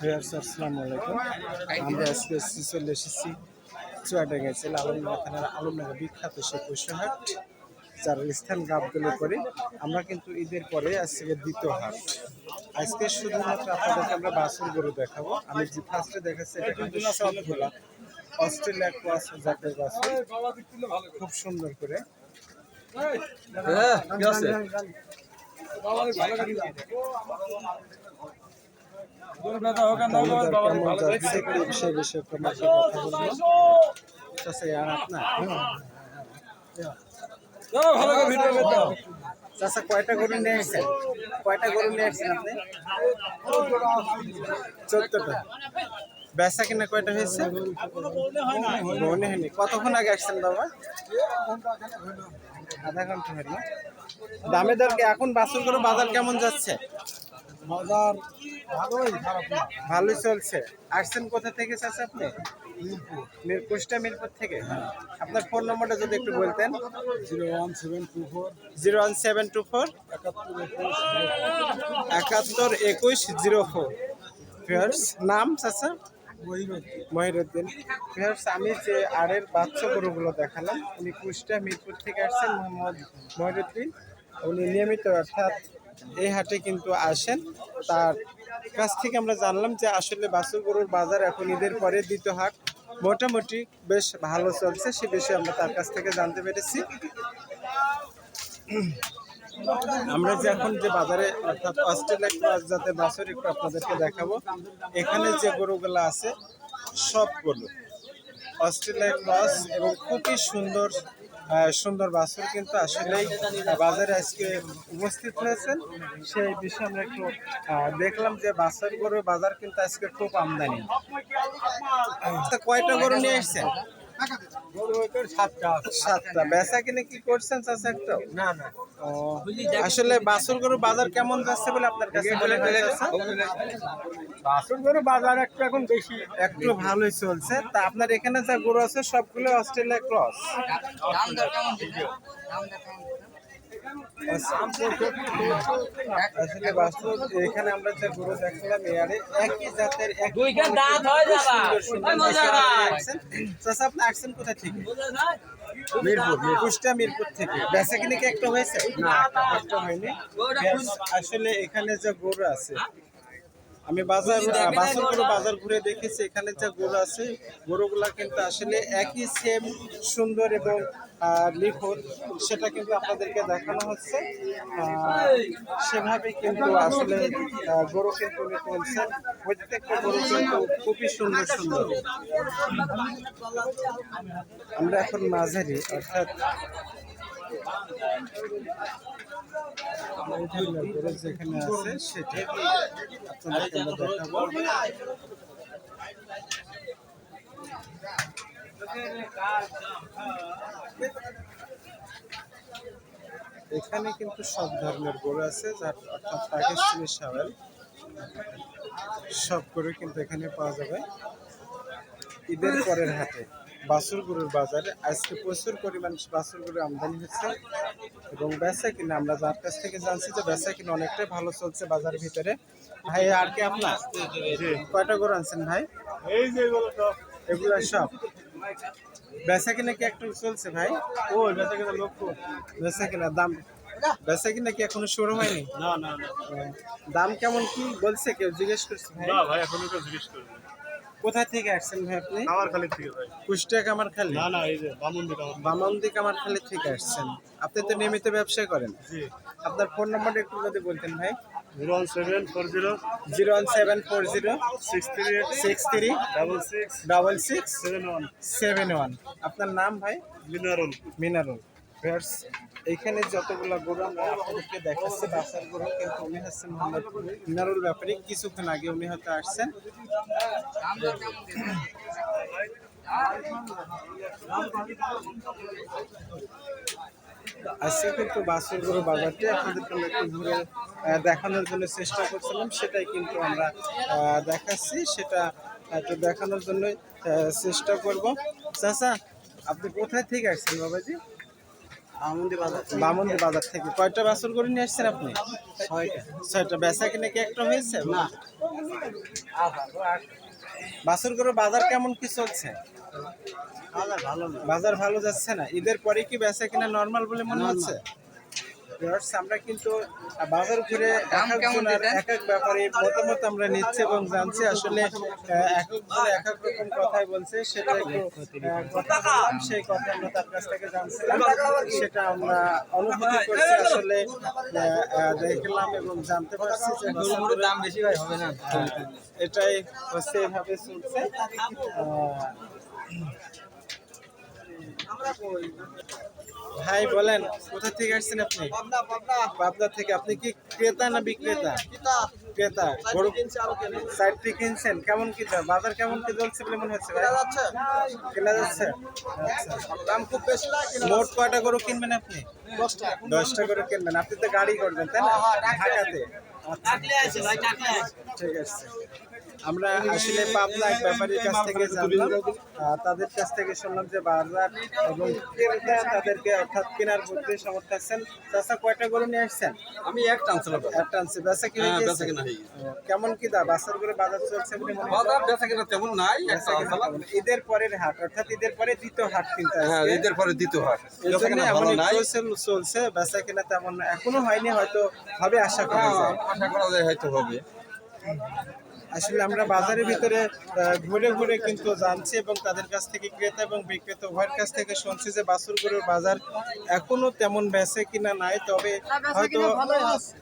Viewers আসসালামু আলাইকুম। আমরা আজকে এসেছি চলে এসেছি চুয়াডাঙ্গা জেলা আলমনগর থানার আলমনগর বিখ্যাত সে পশুহাট যার স্থান করে আমরা কিন্তু ঈদের পরে আজকে দ্বিতীয় হাট। আজকে শুধুমাত্র আপনাদেরকে আমরা বাসুর গরু দেখাবো। আমি যে ফার্স্টে দেখাচ্ছি এটা কিন্তু সবগুলা অস্ট্রেলিয়া ক্রস জাতের বাসুর খুব সুন্দর করে। দামোদর কেমন যাচ্ছে এই বিষয়ে বিষয়ে কথা বলব আর আপনার? চাচা কয়টা গরু নিয়ে আসছেন? কয়টা গরু নিয়ে আসছেন আপনি? চোদ্দটা। বেচা কিনা কয়টা হয়েছে? মনে হয়নি। কতক্ষণ আগে আসছেন বাবা? আধা ঘণ্টা হলো। দামে দর কি এখন বাসুর করে বাজার কেমন যাচ্ছে? বাজার ভালোই খারাপ না। ভালোই চলছে। আসছেন কোথা থেকে চাচা আপনি? মিরপুর। মিরপুর থেকে? আপনার ফোন নম্বরটা যদি একটু বলতেন। Zero one seven two four. Zero one seven two four. একাত্তর একুশ। Zero four. ফিয়ার্স নাম চাচা? মহিরুদ্দিন। ফিয়ার্স আমি যে আড়ের বাচ্চা গরুগুলো দেখালাম উনি কুষ্টা মিরপুর থেকে আসছেন মোহাম্মদ মহিরুদ্দিন। উনি নিয়মিত অর্থাৎ এই হাটে কিন্তু আসেন। তার কাছ থেকে আমরা জানলাম যে আসলে বাছুর গরুর বাজার এখন ঈদের পরে দ্বিতীয় হাট। মোটামুটি বেশ ভালো চলছে, সে বিষয়ে আমরা তার কাছ থেকে জানতে পেরেছি। আমরা যে এখন যে বাজারে, অর্থাৎ অস্ট্রেলিয়া ক্রস জাতের বাছুর একটু আপনাদেরকে দেখাবো। এখানে যে গরুগুলো আছে, সবগুলো। অস্ট্রেলিয়া ক্রস এবং খুবই সুন্দর সুন্দর বাছুর কিন্তু আসলেই বাজারে আজকে উপস্থিত হয়েছেন। সেই বিষয়ে আমরা একটু দেখলাম যে বাছুর গরুর বাজার কিন্তু আজকে খুব আমদানি। আচ্ছা, কয়টা গরু নিয়ে এসছেন? সাতটা। সাতটা বেচা কিনে কি করছেন চাচা একটা? না না। আসলে বাসুর গরু বাজার কেমন যাচ্ছে বলে আপনার কাছে বাসুর? গরু বাজার একটু এখন বেশি। একটু ভালোই চলছে। তা আপনার এখানে যা গরু আছে সবগুলো অস্ট্রেলিয়া ক্রস? আসলে বাস্তব এখানে আমরা যে গরু একই জাতের মিরপুর থেকে একটা হয়েছে আসলে এখানে গরু আছে আমি বাজার গরু বাজার ঘুরে দেখেছি, এখানে যে গরু আছে, গরুগুলা কিন্তু আসলে একই সেম সুন্দর এবং নিখুঁত সেটা কিন্তু আপনাদেরকে দেখানো হচ্ছে। সেভাবে কিন্তু আসলে গরু কিন্তু উনি প্রত্যেকটা গরু কিন্তু খুবই সুন্দর সুন্দর। আমরা এখন মাঝারি, অর্থাৎ যেখানে আছে, সেটা দেখাবো। এখানে কিন্তু সব ধরনের গরু আছে যার অর্থাৎ পাকিস্তানি সাওয়াল সব গরু কিন্তু এখানে পাওয়া যাবে। ঈদের পরের হাটে বাছুর গরুর বাজারে আজকে প্রচুর পরিমাণ বাছুর গরু আমদানি হচ্ছে এবং বেচা কিনা আমরা যার কাছ থেকে জানছি যে বেচা কিনা অনেকটাই ভালো চলছে বাজারের ভিতরে। ভাই আর কি আপনার? কয়টা গরু আনছেন ভাই? এই যে এগুলো সব? বেচা কিনা কি একটু চলছে ভাই? ও বেচা কেনা লক্ষ্য বেচা কিনা দাম? বেচা কিনা কি এখনও শুরু হয়নি? না না না। দাম কেমন কি বলছে কেউ জিজ্ঞেস করছে ভাই? না ভাই এখন ওটা জিজ্ঞেস করি কোথা থেকে আসছেন ভাই আপনি? আমার খালি থেকে ভাই। কুষ্টিয়া কামার খালি না না এই যে বামান্দি কামার খালি থেকে আসছেন। আপনি তো নিয়মিত ব্যবসা করেন। জি। আপনার ফোন নাম্বারটা একটু যদি বলতেন ভাই। Zero one seven four zero zero one seven four zero six three six three double six double six seven one seven one. আপনার নাম ভাই? মিনারুল। মিনারুল। ভিউয়ার্স এইখানে যতগুলো গরু আমরা আপনাদেরকে দেখাচ্ছি বাসার গরু কিন্তু উনি হচ্ছেন মোহাম্মদ মিনারুল ব্যাপারে। কিছুক্ষণ আগে উনি হয়তো আসছেন। আজকে কিন্তু বাসুর গরু বাজারটি আপনাদেরকে একটু ঘুরে দেখানোর জন্য চেষ্টা করছিলাম। সেটাই কিন্তু আমরা দেখাচ্ছি। সেটা একটু দেখানোর জন্য চেষ্টা করব। চাচা আপনি কোথায় থেকে আসছেন বাবাজি? বামুন্দি বাজার বামুন্দি বাজার থেকে। কয়টা বাছুর করে নিয়ে আসছেন আপনি? ছয়টা। ছয়টা। বেচা কিনে কি একটা হয়েছে? না। বাছুর করে বাজার কেমন কি চলছে? বাজার ভালো যাচ্ছে না। ঈদের পরে কি বেচা কিনা নর্মাল বলে মনে হচ্ছে? আমরা কিন্তু বাজার ঘুরে এক এক ব্যাপারে মতামত আমরা নিচ্ছি এবং জানছি। আসলে এক একজন এক এক রকম কথাই বলছে। সেটা একটু কথা বললাম সেই কথা আমরা তার কাছ থেকে জানছিলাম। সেটা আমরা অনুভূতি করছি। আসলে দেখলাম এবং জানতে পারছি যে দাম বেশি ভাই হবে না? এটাই হচ্ছে এভাবে চলছে। ভাই বলেন কোথা থেকে আসছেন আপনি? পাবনা থেকে। আপনি কি ক্রেতা না বিক্রেতা? ক্রেতা। গরু সাইডটি কিনছেন? কেমন কি? বাজার কেমন কি চলছে বলে মনে হচ্ছে ভাই? কেনা যাচ্ছে। আচ্ছা। দাম খুব বেশি মোট কয়টা গরু কিনবেন আপনি? দশটা। গরু কিনবেন। আপনি তো গাড়ি করবেন তাই না? ঢাকাতে? আচ্ছা ঠিক আছে। আমরা আসলে পাবনা এক ব্যাপারীর কাছ থেকে জানলাম তাদের কাছ থেকে শুনলাম যে বাজার এবং ক্রেতা তাদেরকে অর্থাৎ কেনার বুদ্ধি সমর্থ আছেন চাষা কয়টা গরু নিয়ে আসছেন? আমি এক টানছিলাম একটা আনছে বেচা কিনা হয়ে কেমন কি দা বাসার করে বাজার চলছে বাজার বেচা কিনা তেমন নাই ঈদের পরের হাট অর্থাৎ ঈদের পরে দ্বিতীয় হাট কিনতে হ্যাঁ ঈদের পরে দ্বিতীয় হাট। বেচা কিনা ভালো নাই। চলছে বেচা কিনা তেমন এখনও হয়নি হয়তো হবে আশা করা হ্যাঁ, যায়। আশা করা যায় হয়তো হবে। আসলে আমরা বাজারের ভিতরে আহ, ঘুরে ঘুরে কিন্তু জানছি এবং তাদের কাছ থেকে ক্রেতা এবং বিক্রেতা উভয়ের কাছ থেকে শুনছি যে বাছুর গরুর বাজার এখনও তেমন বেচে কিনা নাই তবে হয়তো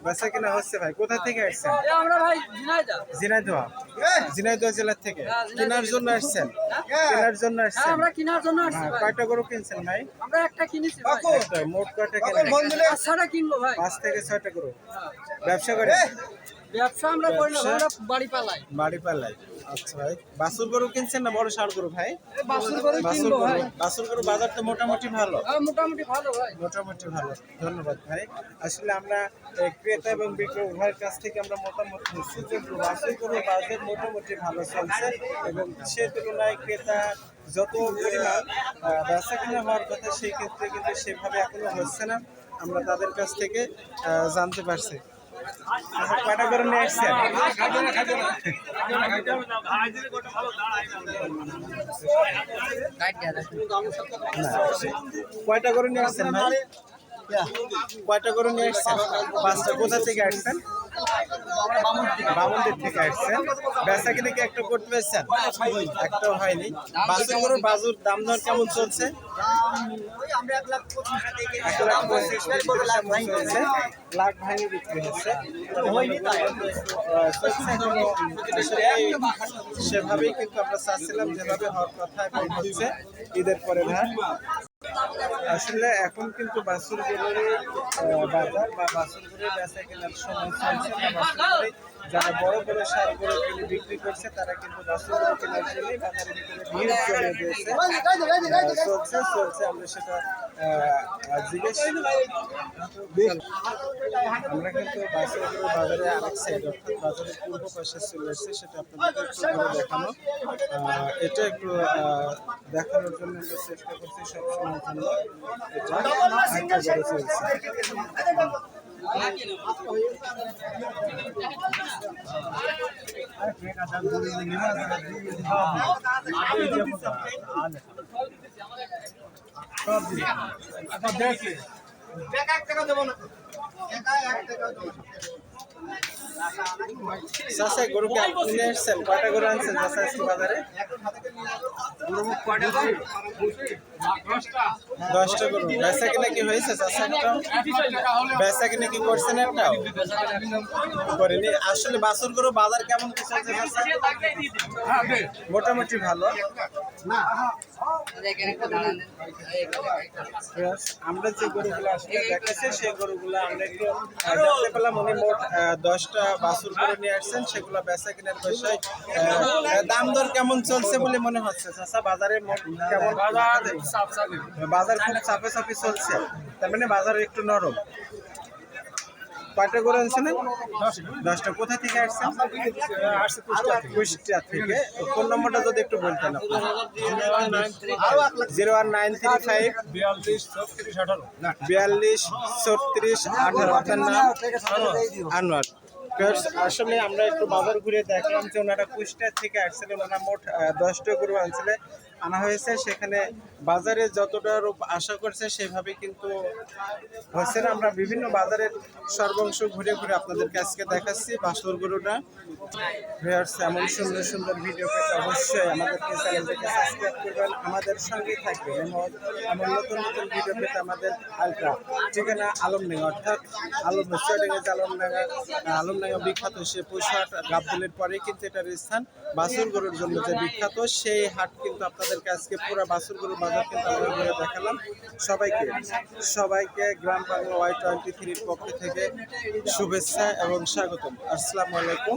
বেচা কিনা হচ্ছে ভাই। কোথা থেকে আসছেন? আমরা ভাই ঝিনাইদা ঝিনাইদহ। ঝিনাইদহ জেলা থেকে। কেনার জন্য আসছেন? কেনার জন্য হ্যাঁ আসছেন? আমরা কেনার জন্য আসছি হ্যাঁ, কয়টা গরু কিনছেন ভাই? আমরা একটা কিনেছি মোট কয়টা ভাই। পাঁচ থেকে ছয়টা গরু। ব্যবসা করে ব্যবসা আমরা করি না আমরা বাড়ি পালাই। বাড়ি পাল্লাই আচ্ছা ভাই বাছুর গরু কিনছেন না বড় ষাড় গরু ভাই? বাসুর বাছুর কিনবো ভাই। বাছুর গরু বাজার তো মোটামুটি ভালো। হ্যাঁ, মোটামুটি ভালো ভাই। মোটামুটি ভালো। ধন্যবাদ ভাই। আসলে আমরা ক্রেতা এবং বিক্রেতা উভয়ের কাছ থেকে আমরা মতামত নিচ্ছি যে বাছুর গরু বাজার মোটামুটি ভালো চলছে এবং সে তুলনায় ক্রেতা যত পরিমাণ বেচা কিনা হওয়ার কথা সেই ক্ষেত্রে কিন্তু সেভাবে এখনও হচ্ছে না। আমরা তাদের কাছ থেকে জানতে পারছি। কয়টা করে নিয়ে আসছেন কয়টা করে নিয়ে আসছেন কয়টা করে নিয়ে আসছেন? পাঁচটা। কোথা থেকে আসছেন? বামুনদের থেকে আসছেন বেচা কিনে কি একটা করতে পেরেছেন? একটাও হয়নি। বাসুর করে বাজুর দাম দর কেমন চলছে? লাখ ভাঙে বিক্রি হচ্ছে। সেভাবেই কিন্তু আমরা চাচ্ছিলাম, যেভাবে হওয়ার কথা হচ্ছে। ঈদের পরে ভাই আসলে এখন কিন্তু বাসুর বাজার বা বাসুরগুলোর বেচা কেনার সময় চলছে না। বাসুর যারা বড় বড় সার গরু কিনে বিক্রি করছে, তারা কিন্তু বাসুর কেনার জন্য ভিতরে ভিড় করে দিয়েছে। চলছে চলছে, আমরা সেটা আমরা কিন্তু গরু বাজারে আরেক সাইড অর্থাৎ বাজারের পূর্ব পাশে চলে এসেছে সেটা আপনাদের একটু ঘুরে দেখানো এটা একটু দেখানোর জন্য আমরা চেষ্টা করছি সবসময়ের জন্য এটা একটা দেবো চলছে চাষা গরুকে কিনে এসছেন কয়টা গরু আনছেন চাষা আজকে বাজারে? দশটা গরু। বেচা কিনা কি হয়েছে চাষা একটা বেচা কিনা কি করছেন একটাও করেনি। আসলে বাছুর গরু বাজার কেমন কি চলছে? মোটামুটি ভালো। আমরা যে গরুগুলো আসলে দেখাচ্ছি সেই গরুগুলো আমরা একটু মোট দশটা বাছুর গরু নিয়ে আসছেন সেগুলো বেচা কেনার বিষয়। দাম দর কেমন চলছে বলে মনে হচ্ছে? চাচা বাজারে কেমন? বাজার খুব চাপে চাপে চলছে। তার মানে বাজার একটু নরম। কয়টা গরু আনছিলেন দশটা। কোথা থেকে আসছেন? কুষ্টিয়া থেকে। ফোন নম্বরটা যদি একটু বলতেন zero one nine three five বিয়াল্লিশ ছত্রিশ আঠারো। আপনার নাম? আনোয়ার। আসলে আমরা একটু বাজার ঘুরে দেখলাম যে ওনারা কুষ্টার থেকে আসছিলেন, ওনারা মোট দশটা গরু আনছিলে আনা হয়েছে, সেখানে বাজারে যতটা রূপ আশা করছে সেভাবে কিন্তু হচ্ছে না। আমরা বিভিন্ন বাজারের সর্বাংশ ঘুরে ঘুরে আপনাদেরকে আজকে দেখাচ্ছি বাসুর গরুটা। ভিউয়ার্স, এমন সুন্দর সুন্দর ভিডিও পেতে অবশ্যই আমাদেরকে চ্যানেলটাকে সাবস্ক্রাইব করবেন। আমাদের সঙ্গে থাকবেন এমন এমন নতুন নতুন ভিডিও পেতে আমাদের আলট্রা ঠিকানা আলমডাঙ্গা, অর্থাৎ আলম সোয়াডাঙ্গা আলমডাঙ্গা আলমডাঙ্গা বিখ্যাত সে পুষহাট গাবদুলের পরে কিন্তু এটার স্থান বাছুর গরুর জন্য যে বিখ্যাত, সেই হাট কিন্তু আপনাদেরকে আজকে পুরো বাসুরগুলো বাজার কিন্তু আমরা ঘুরে দেখালাম। সবাইকে সবাইকে গ্রাম বাংলা ওয়াই টোয়েন্টি থ্রির পক্ষ থেকে শুভেচ্ছা এবং স্বাগতম। আসসালামু আলাইকুম।